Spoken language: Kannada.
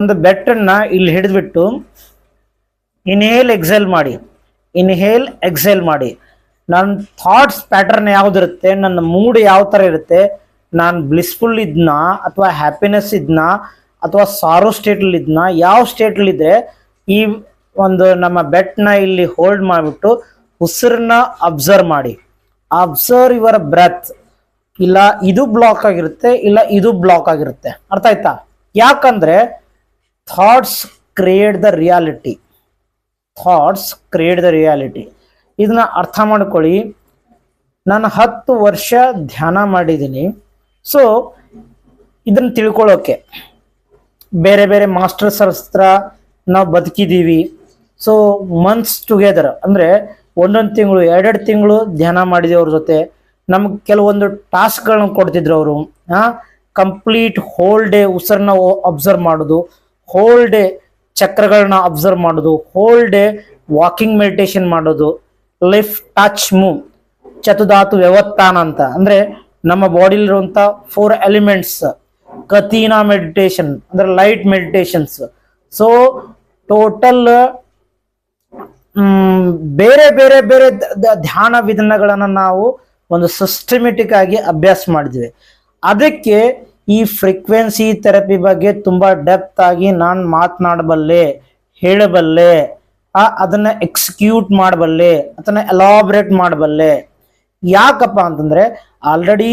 ಒಂದು ಬೆಟ್ಟನ್ನು ಇಲ್ಲಿ ಹಿಡಿದ್ಬಿಟ್ಟು ಇನ್ಹೇಲ್ ಎಕ್ಸೆಲ್ ಮಾಡಿ. ಇನ್ಹೇಲ್ ಎಕ್ಸೆಲ್ ಮಾಡಿ. ನನ್ನ ಥಾಟ್ಸ್ ಪ್ಯಾಟರ್ನ್ ಯಾವ್ದಿರುತ್ತೆ, ನನ್ನ ಮೂಡ್ ಯಾವ ಥರ ಇರುತ್ತೆ, ನಾನು ಬ್ಲಿಸ್ಫುಲ್ ಇದ್ನಾ, ಅಥವಾ ಹ್ಯಾಪಿನೆಸ್ ಇದ್ನಾ, ಅಥವಾ ಸಾರೋ ಸ್ಟೇಟಲ್ಲಿ ಇದ್ನ, ಯಾವ ಸ್ಟೇಟಲ್ಲಿ ಇದ್ರೆ ಈ ಒಂದು ನಮ್ಮ ಬೆಟ್ನ ಇಲ್ಲಿ ಹೋಲ್ಡ್ ಮಾಡಿಬಿಟ್ಟು ಉಸಿರನ್ನ ಅಬ್ಸರ್ವ್ ಮಾಡಿ. ಅಬ್ಸರ್ವ್ ಯುವರ್ ಬ್ರೆತ್ ಇಲ್ಲ ಇದು ಬ್ಲಾಕ್ ಆಗಿರುತ್ತೆ, ಇಲ್ಲ ಇದು ಬ್ಲಾಕ್ ಆಗಿರುತ್ತೆ. ಅರ್ಥ ಆಯ್ತಾ? ಯಾಕಂದ್ರೆ thoughts create the reality. Thoughts create the reality. ಇದನ್ನ ಅರ್ಥ ಮಾಡ್ಕೊಳ್ಳಿ. ನಾನು ಹತ್ತು ವರ್ಷ ಧ್ಯಾನ ಮಾಡಿದ್ದೀನಿ. ಸೊ ಇದನ್ನ ತಿಳ್ಕೊಳ್ಳೋಕೆ. ಬೇರೆ ಬೇರೆ ಮಾಸ್ಟರ್ಸ್ ಹತ್ರ ನಾವು ಬದುಕಿದ್ದೀವಿ ಸೊ ಮಂತ್ಸ್ ಟುಗೆದರ್ ಅಂದರೆ ಒಂದೊಂದು ತಿಂಗಳು, ಎರಡೆರಡು ತಿಂಗಳು ಧ್ಯಾನ ಮಾಡಿದ್ವಿ ಅವ್ರ ಜೊತೆ. ನಮ್ಗೆ ಕೆಲವೊಂದು ಟಾಸ್ಕ್ಗಳನ್ನ ಕೊಡ್ತಿದ್ರು ಅವರು. ಕಂಪ್ಲೀಟ್ ಹೋಲ್ ಡೇ ಉಸಿರನ್ನ ಅಬ್ಸರ್ವ್ ಮಾಡೋದು. ಹೋಲ್ ಡೇ ಚಕ್ರಗಳನ್ನ ಅಬ್ಸರ್ವ್ ಮಾಡೋದು ಹೋಲ್ ಡೇ ವಾಕಿಂಗ್ ಮೆಡಿಟೇಷನ್ ಮಾಡೋದು ಲಿಫ್ಟ್ ಟಚ್ ಮೂವ್ ಚತುಧಾತು ವ್ಯವತ್ತಾನ ಅಂತ. ಅಂದ್ರೆ ನಮ್ಮ ಬಾಡಿಲಿರುವಂತ ಫೋರ್ ಎಲಿಮೆಂಟ್ಸ್ ಕತೀನಾ ಮೆಡಿಟೇಷನ್ ಅಂದ್ರೆ ಲೈಟ್ ಮೆಡಿಟೇಷನ್ಸ್ ಸೊ ಟೋಟಲ್ ಬೇರೆ ಬೇರೆ ಬೇರೆ ಧ್ಯಾನ ವಿಧಾನಗಳನ್ನು ನಾವು ಒಂದು ಸಿಸ್ಟಮೆಟಿಕ್ ಆಗಿ ಅಭ್ಯಾಸ ಮಾಡಿದ್ವಿ. ಅದಕ್ಕೆ ಈ ಫ್ರೀಕ್ವೆನ್ಸಿ ಥೆರಪಿ ಬಗ್ಗೆ ತುಂಬ ಡೆಪ್ತ್ ಆಗಿ ನಾನು ಮಾತನಾಡಬಲ್ಲೆ ಹೇಳಬಲ್ಲೆ ಆ, ಅದನ್ನ ಎಕ್ಸಿಕ್ಯೂಟ್ ಮಾಡಬಲ್ಲೆ ಅದನ್ನ ಎಲಾಬ್ರೇಟ್ ಮಾಡಬಲ್ಲೆ. ಯಾಕಪ್ಪ ಅಂತಂದ್ರೆ ಆಲ್ರೆಡಿ